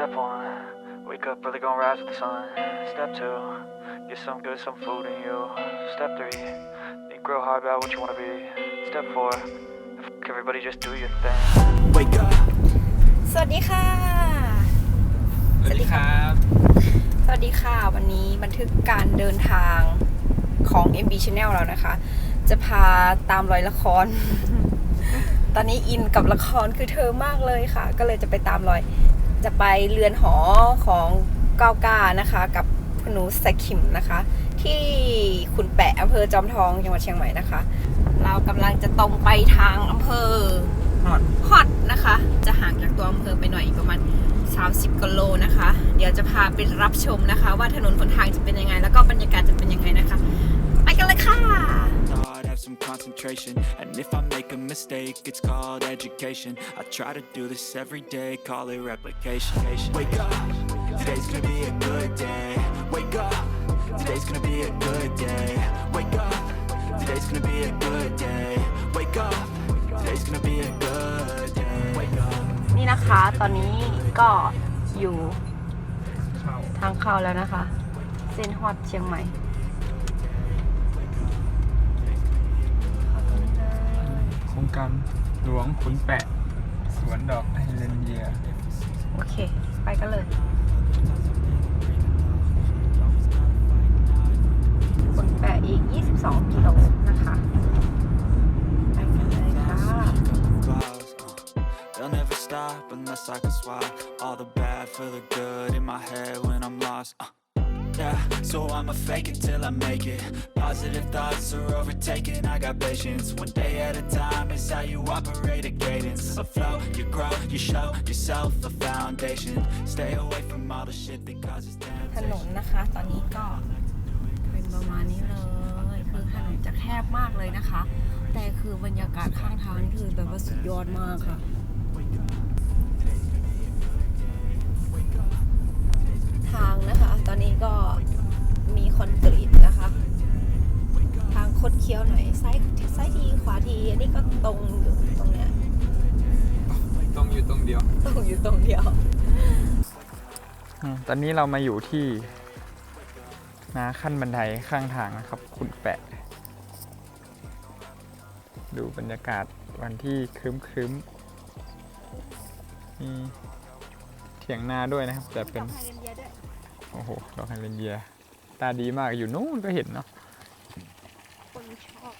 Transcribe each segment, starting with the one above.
Step one, wake up early, gonna rise with the sun. Step two, get some good, some food in you. Step three, think real hard about what you wanna be. Step four, f- everybody just do your thing. Wake up. สวัสดีค่ะ สวัสดีครับ สวัสดีค่ะ วันนี้บันทึกการเดินทางของ MB Channel เรานะคะ จะพาตามรอยละคร ตอนนี้อินกับละครคือเธอมากเลยค่ะ ก็เลยจะไปตามรอย จะไปเรือนหอของก้าวก้านะคะ กับหนูสคิมนะคะ ที่ขุนแปะอำเภอจอมทองจังหวัดเชียงใหม่นะคะ เรากำลังจะตรงไปทางอำเภอฮอตฮอตนะคะ จะห่างจากตัวอำเภอไปหน่อยประมาณ 30กิโลนะคะ เดี๋ยวจะพาไปรับชมนะคะ ว่าถนนหนทางจะเป็นยังไง แล้วก็บรรยากาศจะเป็นยังไงนะคะ ไปกันเลยค่ะ some concentration. And if I make a mistake, it's called education. I try to do this every day, call it replication. Wake up, today's gonna be a good day. Wake up, today's gonna be a good day. Wake up, today's gonna be a good day. Wake up, today's gonna be a good day. Wake up. นี่นะคะตอนนี้ก็อยู่ทางเข้าแล้วนะคะ เส้นฮอตเชียงใหม่ โครงการหลวงขุนแปะ สวนดอกไฮเลนเยียโอเค ไปกันเลยคนแปะอีก 22 กิโลนะคะ ไปกันเลยค่ะ clouds. Uh, they'll never stop unless I can swap all the bad for the good in my head when I'm lost. Uh, yeah, so I'ma fake it till I make it. Positive thoughts are overtaken. I got patience. One day at a time is how you operate a cadence. A flow, you grow, you show yourself a foundation. Stay away from all the shit that causes ถน temptation. นนะคะ ตอนนี้ก็เป็นประมาณนี้เลย คือถนนจะแคบมากเลยนะคะ แต่คือบรรยากาศข้างทางนี่คือแบบว่าสุดยอดมากค่ะ ทางนะคะ ตอนนี้ก็มีคอนก คดเคี้ยวหน่อยซ้ายซ้ายทีขวาทีอันนี้ก็ตรงอยู่ตรงเนี้ยตรงอยู่ตรงเดียว ตรงอยู่ตรงเดียว ตอนนี้เรามาอยู่ที่นาขั้นบันไดข้างทางนะครับขุนแปะ ดูบรรยากาศวันที่ครึ้มครึ้มๆมีเถียงนาด้วยนะครับ แต่เป็น โอ้โหดอกไฮเลนเยีย ตาดีมากอยู่นู้นก็เห็นเนาะ คนชอบ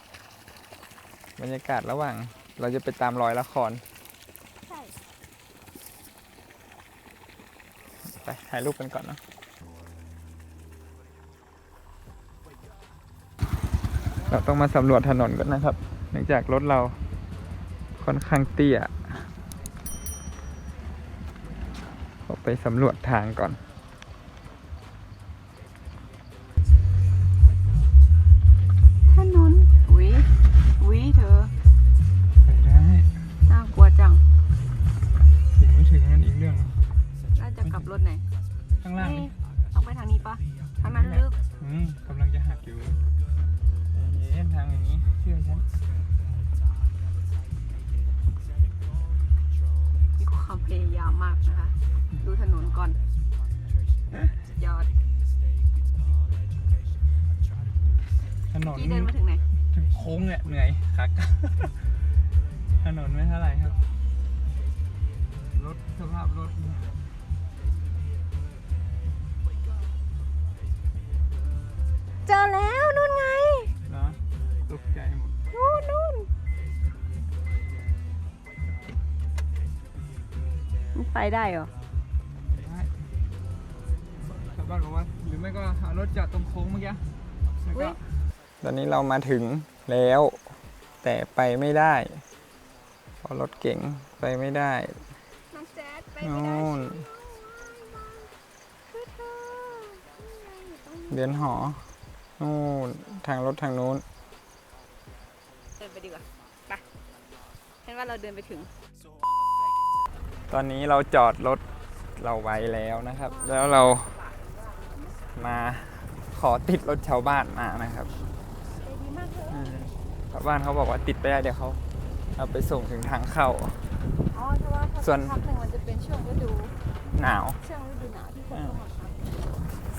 บรรยากาศระหว่าง เราจะไปตามรอยละคร ใช่ไปถ่ายรูปกันก่อนเนาะเราต้องมาสำรวจถนนก่อนนะครับ เนื่องจากรถเราค่อนข้างเตี้ยเราไปสำรวจทางก่อน นนพี่เดินมาถึงไหน ถึงโค้งเนี่ยเหนื่อยคักถนนไม่เท่าไหร่ครับ รถสภาพรถเจอแล้วนู่นไง นะตกใจหมดนู่นนู่นมันไปได้เหรอ ได้ชาวบ้านบอกว่า หรือไม่ก็หารถจอดตรงโค้งเมื่อกี้แล้วอุ๊ก็ย ตอนนี้เรามาถึงแล้ว แต่ไปไม่ได้เพราะรถเก๋งไปไม่ได้น้องแจ๊ดไปนู่นเดือนหอนู่นทางรถทางนู้น เดินไปดีกว่าไปเห็นว่าเราเดินไปถึง ตอนนี้เราจอดรถเราไว้แล้วนะครับ แล้วเรามาขอติดรถชาวบ้านมานะครับอืม ชาวบ้านเขาบอกว่าติดไปได้เดี๋ยวเขาเอาไปส่งถึงทางเข้า อ๋อเพราะว่าพอส่วนสักพักหนึ่งมันจะเป็นช่วงฤดูหนาว ช่วงฤดูหนาวที่คนเข้ามาพัก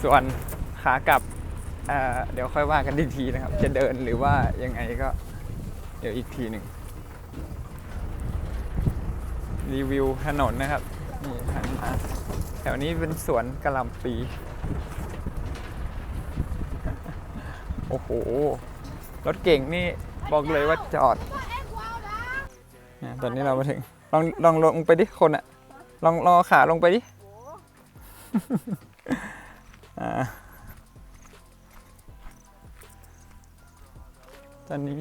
ส่วนขากลับเอ่อเดี๋ยวค่อยว่ากันอีกทีนะครับ จะเดินหรือว่ายังไงก็ เดี๋ยวอีกทีหนึ่งรีวิวถนนนะครับนี่ทางมาแถวนี้เป็นสวนกะหล่ำปี โอ้โห รถเก่งนี่ บอกเลยว่าจอดเนี่ยตอนนี้เรามาถึง ลองลองลงไปดิคนอะลองลองเอาขาลงไปดิอ่าตอนนี้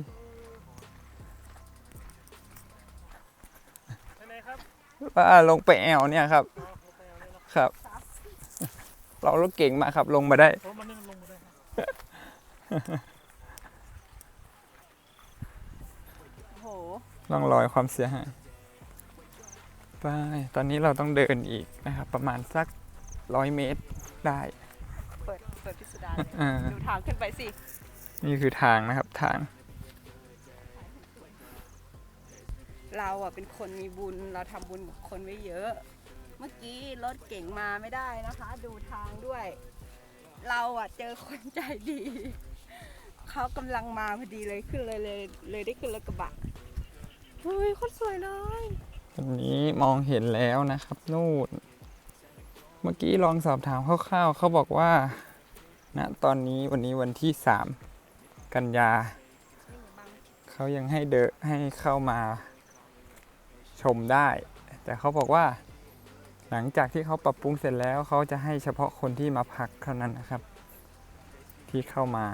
ว่าลงไปแอวเนี่ยครับ ครับ เรารถเก่งมากครับลงมาได้ โอ้โห ร่องรอยความเสียหายไปตอนนี้เราต้องเดินอีกนะครับ ประมาณสักร้อยเมตรได้ เปิดเปิดพิสดารเลยอ่า ดูทางขึ้นไปสิ นี่คือทางนะครับทาง เราอะเป็นคนมีบุญเราทำบุญกับคนไว้เยอะ เมื่อกี้รถเก่งมาไม่ได้นะคะ ดูทางด้วย เราอะเจอคนใจดี เขากำลังมาพอดีเลยขึ้นเลยเลยเลยได้ขึ้นรถกระบะ เฮ้ยโคตรสวยเลยตอนนี้มองเห็นแล้วนะครับ นู่น เมื่อกี้ลองสอบถามคร่าวๆเขาบอกว่าณตอนนี้วันนี้วันที่3กันยา เขายังให้เดนให้เข้ามาชมได้ แต่เขาบอกว่า หลังจากที่เขาปรับปรุงเสร็จแล้วเขาจะให้เฉพาะคนที่มาพักเท่านั้นนะครับ ที่เข้ามา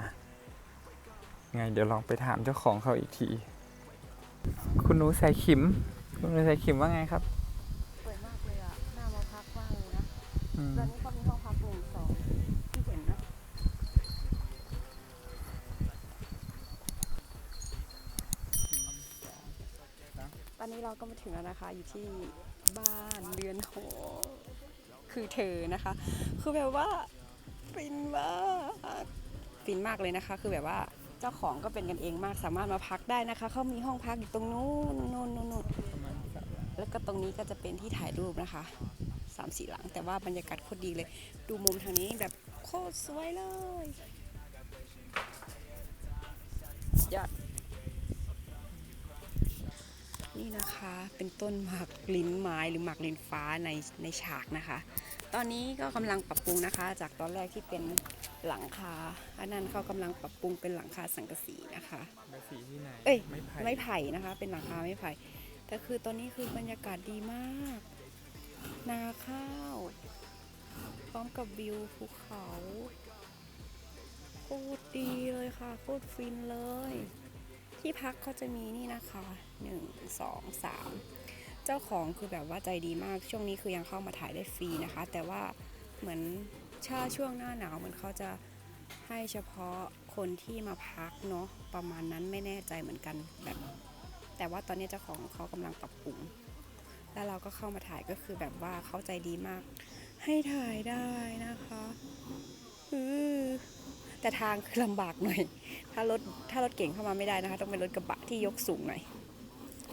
ไงเดี๋ยวลองไปถามเจ้าของเขาอีกที คุณหนูใส่ขิม คุณหนูใส่ขิมว่าไงครับสวยมากเลยอะน่ามาพักมากเลยนะอืมตอนนี้เขามีห้องพักรวมสองที่เห็นนะตอนนี้เราก็มาถึงแล้วนะคะ อยู่ที่บ้านเรือนหอคือเธอนะคะ คือแบบว่าฟินมากฟินมากเลยนะคะ คือแบบว่า เจ้าของก็เป็นกันเองมากสามารถมาพักได้นะคะ เขามีห้องพักอยู่ตรงนู้นนู้นนู้นแล้วก็ตรงนี้ก็จะเป็นที่ถ่ายรูปนะคะสามสี่หลัง แต่ว่าบรรยากาศโคตรดีเลย ดูมุมทางนี้แบบโคตรสวยเลยยอดนี่นะคะเป็นต้นหมากลิ้นไม้หรือหมากลิ้นฟ้าในในฉากนะคะ ตอนนี้ก็กำลังปรับปรุงนะคะ จากตอนแรกที่เป็น หลังคา อันนั้นเขากำลังปรับปรุงเป็นหลังคาสังกะสีนะคะสีที่ไหนเอ้ยไม่ไผ่ไม้ไผ่นะคะ เป็นหลังคาไม้ไผ่ แต่คือตอนนี้คือบรรยากาศดีมาก นาข้าว พร้อมกับวิวภูเขาโคตรดีเลยค่ะโคตรฟินเลย ที่พักเขาจะมีนี่นะคะหนึ่งสองสามเจ้าของคือแบบว่าใจดีมาก ช่วงนี้คือยังเข้ามาถ่ายได้ฟรีนะคะ แต่ว่าเหมือน ชาช่วงหน้าหนาวมือนเขาจะให้เฉพาะคนที่มาพักเนาะประมาณนั้นไม่แน่ใจเหมือนกันแบบแต่ว่าตอนนี้เจ้าของเขากำลังปรับปรุง แล้วเราก็เข้ามาถ่ายก็คือแบบว่าเข้าใจดีมาก ให้ถ่ายได้นะคะอือแต่ทางคือลำบากหน่อย ถ้ารถถ้ารถเก่งเข้ามาไม่ได้นะคะ ต้องเป็นรถกระบะที่ยกสูงหน่อย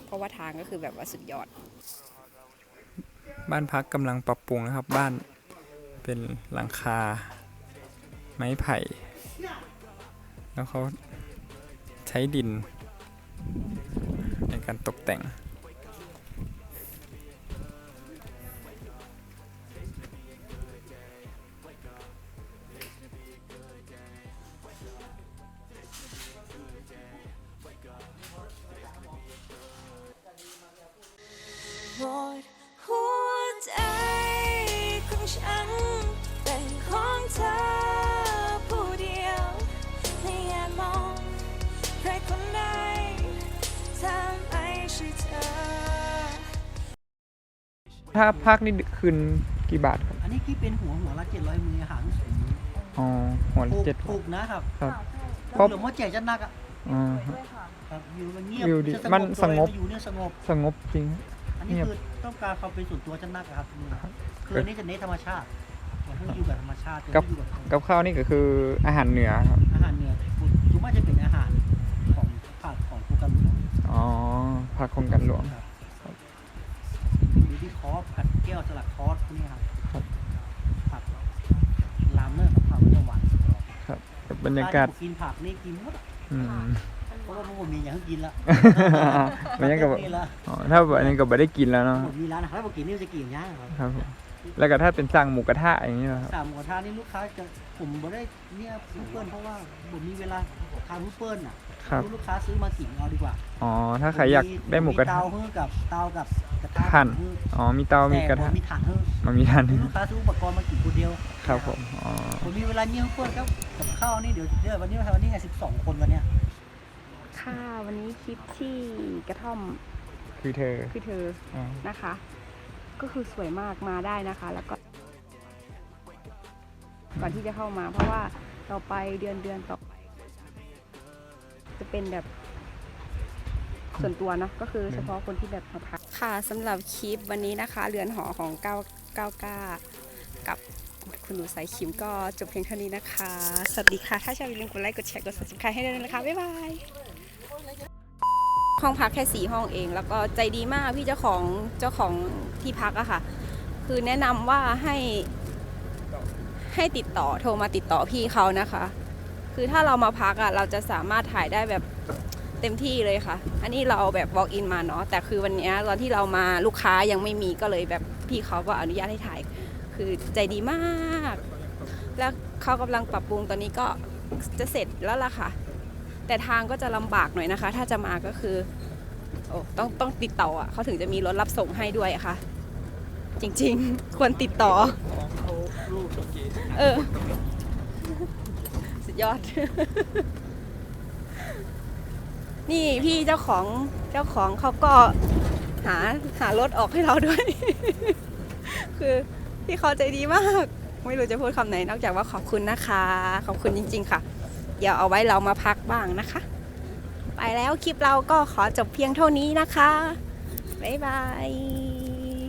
เพราะว่าทางก็คือแบบว่าสุดยอด บ้านพักกำลังปรับปรุงนะครับ บ้าน เป็นหลังคา ไม้ไผ่ แล้วเขาใช้ดิน ในการตกแต่ง ถ้าพักนี่คืนกี่บาทครับ อันนี้คิดเป็นหัวหัวละเจ็ดร้อยมืออาหารสูงอ๋อหัวถูละกเจ็ดถูกนะครับครับ เพราะ หลวงพ่อแจกจะนักอะอ๋อครับอยู่มันเงียบวิวดีจะมันสงบโดยมาอยู่เนี่ยสงบ สงบจริง อันนี้เงียบคือต้องการความเป็นส่วนตัวจะนักอะครับนี่คืออันนี้จะเน้นธรรมชาติผมพูดอยู่กับธรรมชาติจะกับอยู่กับกับข้าวนี่ก็คืออาหารเหนือครับอาหารเหนือส่วนมากจะเป็นอาหารของภาคของโปรแกรมหลวงอ๋อพักโครงการหลวง ครับหรือ ที่คอผัดแก้วสลัดคอสพวนี่ครับผักลามเนอร์กับผักหวานครับบรรยากาศกินผักนี่กินหมดเพราะว่าพวกผมมีอย่างให้กินและบรรยากาศแบบอ๋อถ้าแบบอันนี้ก็ไม่ได้กินแล้วเนาะมีร้านอาหารแล้วผกินนี่จะกินยังครับครับ แล้วก็ถ้าเป็นสั่งหมูกระทะอย่างนี้เหรอครับสามหมูกระทะนี่ลูกค้าจะผมบ่ได้เนี่ยลูกเปิ้ลเพราะว่าผมมีเวลาทานลูกเปิ้ลอะครับ ลูกค้าซื้อมากินเอาดีกว่าอ๋อ ถ้าใครอยากได้หมูกระทะ เตาเพิ่มกับเตากับกระทะถ่านเพิ่มอ๋อ มีเตา มีกระทะ แต่ผมมีถ่านเพิ่มมันมีทานลูกค้าซื้ออุปกรณ์มากินคนเดียวครับผม อ๋อ ผมมีเวลาเนี่ยเพื่อนครับกับข้าวนี่เดี๋ยวเดี๋ยววันนี้วันนี้ไงสิบสองคนวันเนี้ย ค่ะ วันนี้คลิปที่กระท่อมคือเธอคือเธออ๋อนะคะ ก็คือสวยมากมาได้นะคะ แล้วก็ก่อนที่จะเข้ามา เพราะว่าต่อไปเดือนเดือนต่อไปจะเป็นแบบส่วนตัวเนอะก็คือเฉพาะคนที่แบบมาพักค่ะสำหรับคลิปวันนี้นะคะ เรือนหอของ9 9 9กับคุณหนูสายคิมก็จบเพียงเท่านี้นะคะ สวัสดีค่ะ ถ้าชอบอย่าลืมกดไลค์ กดแชร์ กด subscribe ให้ด้วยนะคะ บ๊ายบาย ห้องพักแค่สี่ห้องเอง แล้วก็ใจดีมากพี่เจ้าของเจ้าของที่พักอะค่ะ คือแนะนำว่าให้ให้ติดต่อโทรมาติดต่อพี่เขานะคะ คือถ้าเรามาพักอะเราจะสามารถถ่ายได้แบบเต็มที่เลยค่ะ อันนี้เราแบบ walk in มาเนาะแต่คือวันนี้ตอนที่เรามาลูกค้ายังไม่มีก็เลยแบบพี่เขาก็อนุญาตให้ถ่าย คือใจดีมาก แล้วเขากำลังปรับปรุงตอนนี้ก็จะเสร็จแล้วล่ะค่ะ แต่ทางก็จะลำบากหน่อยนะคะ ถ้าจะมาก็คือโอ้ต้องต้องติดต่ออะเขาถึงจะมีรถรับส่งให้ด้วยอะค่ะ จริงๆ ควรติดต่อเออ สุดยอด นี่พี่เจ้าของเจ้าของเขาก็หาหารถออกให้เราด้วย คือพี่เขาใจดีมาก ไม่รู้จะพูดคำไหนนอกจากว่าขอบคุณนะคะ ขอบคุณจริง ๆ ค่ะ เดี๋ยวเอาไว้เรามาพักบ้างนะคะ ไปแล้วคลิปเราก็ขอจบเพียงเท่านี้นะคะ บ๊ายบาย